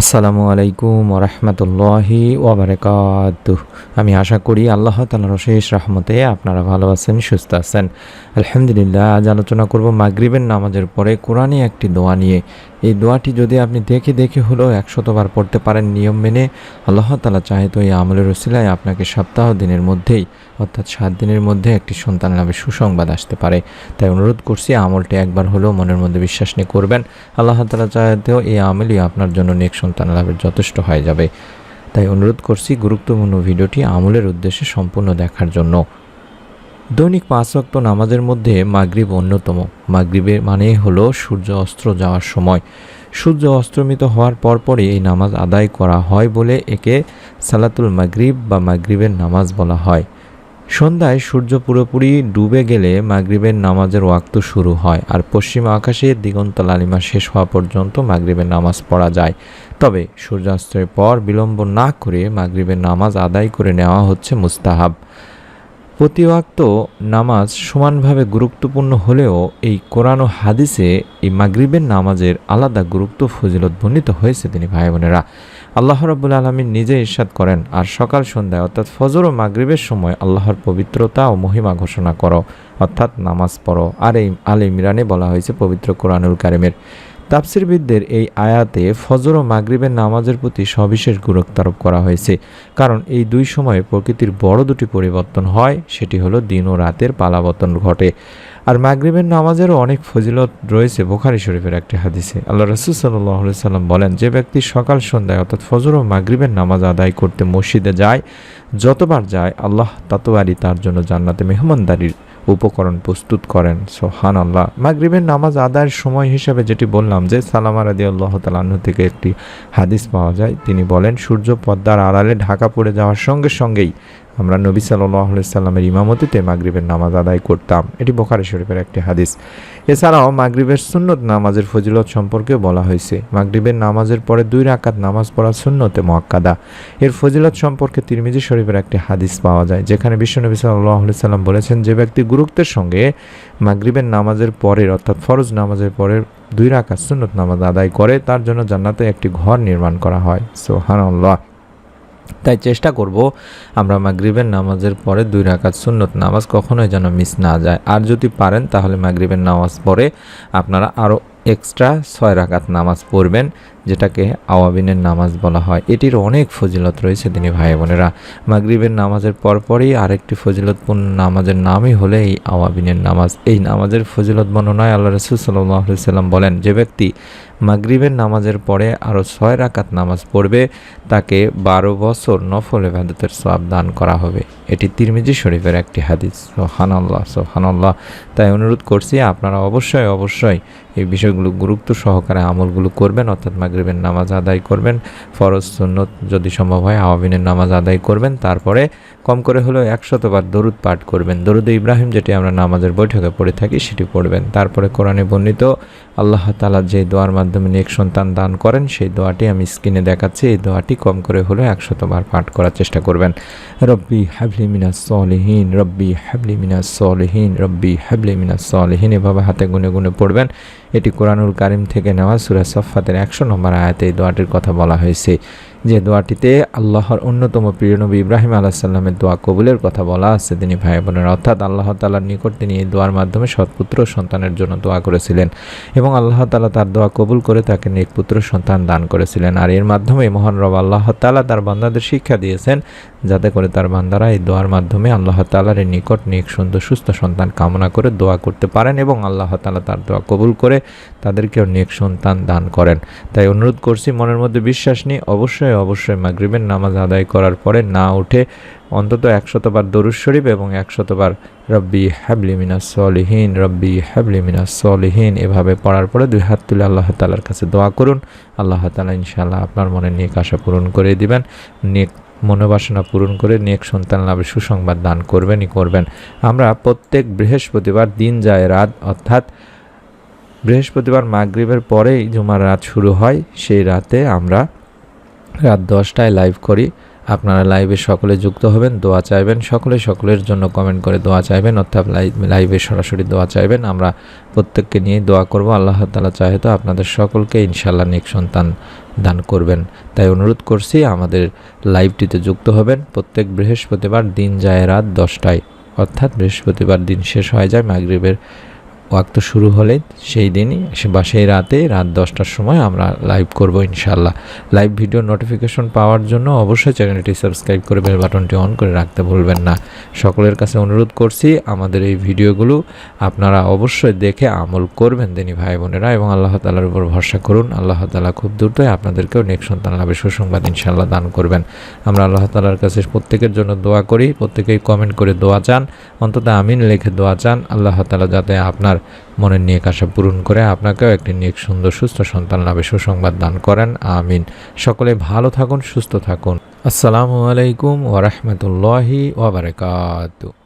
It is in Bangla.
আসসালামু আলাইকুম ওরহমতুল্লাহি ওবরাকাত আমি আশা করি আল্লাহ তালার শেষ রহমতে আপনারা ভালো আছেন, সুস্থ আছেন। আলহামদুলিল্লাহ, আজ আলোচনা করব মাগরিবের নামাজের পরে কোরআনে একটি দোয়া নিয়ে। এই দোয়াটি যদি আপনি দেখে দেখে হলেও একশতবার পড়তে পারেন নিয়ম মেনে, আল্লাহ তালা চাহে তো এই আমলের রসিলায় আপনাকে সপ্তাহ দিনের মধ্যেই, অর্থাৎ সাত দিনের মধ্যে একটি সন্তান লাভের সুসংবাদ আসতে পারে। তাই অনুরোধ করছি, আমলটি একবার হলেও মনের মধ্যে বিশ্বাস নিয়ে করবেন। আল্লাহ তালা চাইতেও এই আমলই আপনার জন্য নেক সন্তান লাভের যথেষ্ট হয়ে যাবে। তাই অনুরোধ করছি, গুরুত্বপূর্ণ ভিডিওটি আমলের উদ্দেশ্যে সম্পূর্ণ দেখার জন্য। দৈনিক পাঁচ ওয়াক্ত নামাজের মধ্যে মাগরিব অন্যতম। মাগরিবের মানে হলো সূর্য অস্ত্র যাওয়ার সময়। সূর্য অস্তমিত হওয়ার পরপরই এই নামাজ আদায় করা হয় বলে একে সালাতুল মাগরিব বা মাগরিবের নামাজ বলা হয়। সন্ধ্যায় সূর্য পুরোপুরি ডুবে গেলে মাগরিবের নামাজের ওয়াক্ত শুরু হয় আর পশ্চিম আকাশে দিগন্ত লালিমা শেষ হওয়া পর্যন্ত মাগরিবের নামাজ পড়া যায়। তবে সূর্যাস্তের পর বিলম্ব না করে মাগরিবের নামাজ আদায় করে নেওয়া হচ্ছে মুস্তাহাব। প্রতি ওয়াক্ত নামাজ সমানভাবে গুরুত্বপূর্ণ হলেও এই কোরআন ও হাদিসে এই মাগরিবের নামাজের আলাদা গুরুত্ব ফজিলত বর্ণিত হয়েছে তিনি ভাই বোনেরা। আল্লাহ রব্বুল আলমিন নিজে ইরশাদ করেন, আর সকাল সন্ধ্যায় অর্থাৎ ফজর ও মাগরিবের সময় আল্লাহর পবিত্রতা ও মহিমা ঘোষণা করো, অর্থাৎ নামাজ পড়ো। আর এই আল ইমরানে বলা হয়েছে পবিত্র কোরআনুল কারিমের। তাফসিরবিদদের এই আয়াতে ফজর ও মাগরিবের নামাজের প্রতি সবিশেষ গুরুত্ব আরোপ করা হয়েছে। কারণ এই দুই সময়ে প্রকৃতির বড় দুটি পরিবর্তন হয়, সেটি হলো দিন ও রাতের পালাবর্তন ঘটে। আর মাগরিবের নামাজেরও অনেক ফজিলত রয়েছে বোখারি শরীফের একটি হাদিসে। আল্লাহ রসুল সাল্লাহ সাল্লাম বলেন, যে ব্যক্তি সকাল, সন্ধ্যায় অর্থাৎ ফজর ও মাগরিবের নামাজ আদায় করতে মসজিদে যায়, যতবার যায় আল্লাহ ততবারই তার জন্য জান্নাতে মেহমানদারির উপকরণ প্রস্তুত করেন সোহান আল্লাহ মাগরিবের নামাজ আদায়ের সময় হিসাবে যেটি বললাম যে, সালামা রাদি আল্লাহ তালাহ থেকে একটি হাদিস পাওয়া যায়। তিনি বলেন, সূর্য পদ্মার আড়ালে ঢাকা পড়ে যাওয়ার সঙ্গে সঙ্গেই আমরা নবী সাল্লাহ সাল্লামের ইমামতিতে মাগরিবের নামাজ আদায় করতাম। এটি বোখারি শরীফের একটি হাদিস। এছাড়াও মাগরিবের সুন্নত নামাজের ফজিলত সম্পর্কে বলা হয়েছে। মাগরিবের নামাজের পরে দুই রাকাত নামাজ পড়া সুন্নতে মক্কাদা এর ফজিলত সম্পর্কে তিরমিজি শরীফের একটি হাদিস পাওয়া যায়, যেখানে বিশ্বনবী সাল্লাহ সাল্লাম বলেছেন, যে ব্যক্তি গুরুত্বের সঙ্গে মাগরিবের নামাজের পরের অর্থাৎ ফরজ নামাজের পরের দুই রাকাত সুন্নত নামাজ আদায় করে, তার জন্য জান্নাতে একটি ঘর নির্মাণ করা হয়। সোহান আল্লাহ তাই চেষ্টা করব আমরা মাগরিবের নামাজের পরে দুই রাকাত সুন্নত নামাজ কখনোই যেন মিস না যায়। আর যদি পারেন, তাহলে মাগরিবের নামাজ পরে আপনারা আরও এক্সট্রা ছয় রাকাত নামাজ পড়বেন। যেটাকে আওয়াবিনের নামাজ বলা হয়। এটির অনেক ফজিলত রয়েছে তিনি ভাই বোনেরা। মাগরিবের নামাজের পরপরই আরেকটি ফজিলতপূর্ণ নামাজের নামই হলে এই আওয়াবিনের নামাজ। এই নামাজের ফজিলত বর্ণনায় আল্লাহ রসুল সাল্লাম বলেন, যে ব্যক্তি মাগরিবের নামাজের পরে আরও ছয় রাকাত নামাজ পড়বে, তাকে বারো বছর নফল এবাদতের সব দান করা হবে। এটি তিরমিজি শরীফের একটি হাদিস। সোহান আল্লাহ সোহান আল্লাহ তাই অনুরোধ করছি, আপনারা অবশ্যই অবশ্যই এই বিষয়গুলো গুরুত্ব সহকারে আমলগুলো করবেন, অর্থাৎ মাগরিবের নামাজ আদায় করবেন। ফরজ সুন্নত যদি সম্ভব হয় আওয়াবিনের নামাজ আদায় করবেন। তারপরে কম করে হলেও একশতবার দরুদ পাঠ করবেন। দরুদ ইব্রাহিম যেটি আমরা নামাজের বৈঠকে পড়ে থাকি সেটি পড়বেন। তারপরে কোরআনে বর্ণিত, আল্লাহ তালা যে দোয়ার মাধ্যমে নেক সন্তান দান করেন, সেই দোয়াটি আমি স্ক্রিনে দেখাচ্ছি। এই দোয়াটি কম করে হলেও একশতবার পাঠ করার চেষ্টা করবেন। রব্বি হাবলি মিনাস সলিহীন, রব্বি হাবলি মিনাস সলিহীন, রব্বি হাবলি মিনাস সলিহীন। এভাবে হাতে গুনে গুনে পড়বেন। এটি কোরআনুল কারিম থেকে নেওয়া সুরা সফাতের একশো আয়াতে এই দোয়াটির কথা বলা হয়েছে। যে দোয়াটিতে আল্লাহর অন্যতম প্রিয় নবী ইব্রাহিম আলাহ সাল্লামের দোয়া কবুলের কথা বলা আছে, তিনি ভাই বোনের, অর্থাৎ আল্লাহ তালার নিকট তিনি এই দোয়ার মাধ্যমে সৎপুত্র সন্তানের জন্য দোয়া করেছিলেন এবং আল্লাহ তালা তার দোয়া কবুল করে তাকে নেক পুত্র সন্তান দান করেছিলেন। আর এর মাধ্যমে মহান রব আল্লাহ তালা তার বান্দাদের শিক্ষা দিয়েছেন যাতে করে তার বান্দারা এই দোয়ার মাধ্যমে আল্লাহ তালার নিকট নেক, সুন্দর, সুস্থ সন্তান কামনা করে দোয়া করতে পারেন এবং আল্লাহ তালা তার দোয়া কবুল করে তাদেরকেও নেক সন্তান দান করেন। তাই অনুরোধ করছি, মনের মধ্যে বিশ্বাস নিয়ে অবশ্যই অবশ্যই মাগরিবের নামাজ আদায় করার পরে না উঠে অন্তত একশতবার দরুদ শরীফ এবং একশতবার রব্বি হ্যাবলি মিনাস সলিহীন, রব্বি হ্যাবলি মিনাস সলিহীন এভাবে পড়ার পরে দুই হাত তুলে আল্লাহ তালার কাছে দোয়া করুন। আল্লাহ তালা ইনশাআল্লাহ আপনার মনে নেক আশা পূরণ করে দিবেন, নেক মনোবাসনা পূরণ করে নেক সন্তান লাভের সুসংবাদ দান করবেনই করবেন। আমরা প্রত্যেক বৃহস্পতিবার দিন যায় রাত, অর্থাৎ বৃহস্পতিবার মাগরিবের পরেই জুমার রাত শুরু হয়, সেই রাতে আমরা রাত দশটায় লাইভ করি। আপনারা লাইভে সকলে যুক্ত হবেন, দোয়া চাইবেন। সকলে সকলের জন্য কমেন্ট করে দোয়া চাইবেন, অর্থাৎ লাইভ লাইভে সরাসরি দোয়া চাইবেন। আমরা প্রত্যেককে নিয়ে দোয়া করব। আল্লাহ তালা চাহে তো আপনাদের সকলকে ইনশাল্লাহ নেক সন্তান দান করবেন। তাই অনুরোধ করছি, আমাদের লাইভটিতে যুক্ত হবেন। প্রত্যেক বৃহস্পতিবার দিন যায় রাত দশটায়। অর্থাৎ বৃহস্পতিবার দিন শেষ হয়ে যায়, মাগরিবের ওয়াক্ত শুরু হলে সেই দিনই বা সেই রাতে রাত দশটার সময় আমরা লাইভ করব ইনশাল্লাহ লাইভ ভিডিও নোটিফিকেশন পাওয়ার জন্য অবশ্যই চ্যানেলটি সাবস্ক্রাইব করে বেল বাটনটি অন করে রাখতে ভুলবেন না। সকলের কাছে অনুরোধ করছি, আমাদের এই ভিডিওগুলো আপনারা অবশ্যই দেখে আমল করবেন দিনী ভাই বোনেরা এবং আল্লাহ তালার উপর ভরসা করুন। আল্লাহ তালা খুব দ্রুতই আপনাদেরকেও নেক সন্তান লাভের সুসংবাদ ইনশাল্লাহ দান করবেন। আমরা আল্লাহ তালার কাছে প্রত্যেকের জন্য দোয়া করি। প্রত্যেকেই কমেন্ট করে দোয়া চান। অন্তত আমিন লেখে দোয়া চান। আল্লাহ তালা যাতে আপনার মনের নিয়ে আশা পূরণ করে আপনাকেও একটি নিয়ে সুন্দর, সুস্থ সন্তান লাভে সুসংবাদ দান করেন। আমিন। সকলে ভালো থাকুন, সুস্থ থাকুন। আসসালামু আলাইকুম ওরহমতুল্লাহি ওবরাকাতু